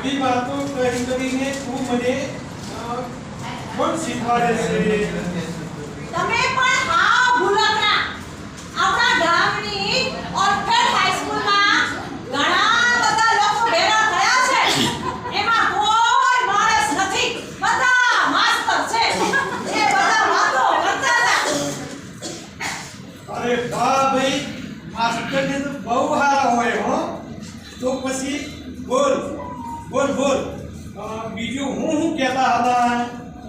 કરીને તું મને કોણ શીખવાડે છે. તમે પણ હા ભૂલકના આપણા ગામની ઓર્થડ હાઈસ્કૂલમાં ઘણા બધા લોકો ભેગા થયા છે. એમાં કોઈ માણસ નથી. બધા માસ્ટર છે. એ બધા વાતો કરતા હતા. અરે વાહ ભાઈ માસ્ટરને તો બહુ સારા હોય હો. તો પછી બોલ. બોલ બોલ. બીજું હું હું કહેતા હતા?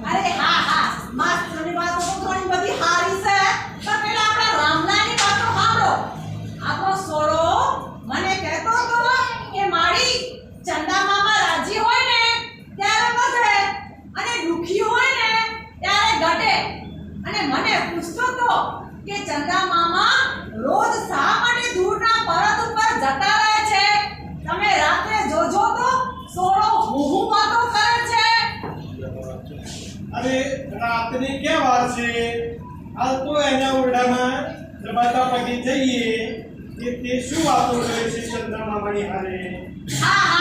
અરે હા હા. માસ્ટરની વાતો તો ઘણી બધી હારી છે. પણ પેલા આપણા રામલાની વાતો સાંભળો. આપણો સોળો મને કહેતો હતો કે મારી ચંદા મામા રાજી હોય ને ત્યારે વધે અને દુખી હોય ને ત્યારે ઘટે અને મને પૂછતો હતો કે ચંદા મામા રોજ શા માટે દૂરના પરત ઉપર જતા રહે છે તમે રાત્રે જોજો તો સોળો હું હું વાતો કરે છે અરે રાતની કે વાર છે? હાલ તો એના ઓરડામાં રબાતા પગી જઈએ. કે તે શું વાતો કરે છે ચંદ્રા મામાની હારે? હા હા.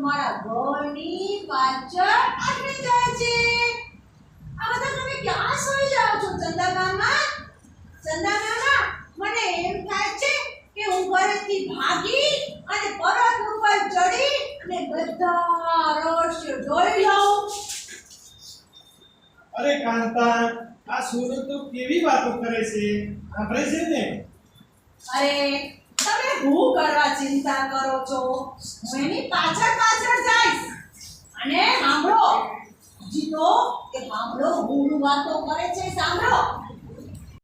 તો મારા ઘરની પાછળ આટલી જાય છે. આ બધા તમે ક્યાં સોઈ જાઓ છો ચંદા મામા ચંદા મામા મને એમ થાય છે કે હું ઘરેથી ભાગી અને પર્વત ઉપર ચડી અને બધા રહસ્યો જોઈ લઉં. અરે કાંતા આ સુરત તો કેવી વાતો કરે છે? આપણે છે ને? અરે તમે હું કરવા ચિંતા કરો છો? હું એની પાછળ પાછળ જઈશ. અને સાંભળો. જીતો કે સાંભળો, હું વાતો કરે છે સાંભળો.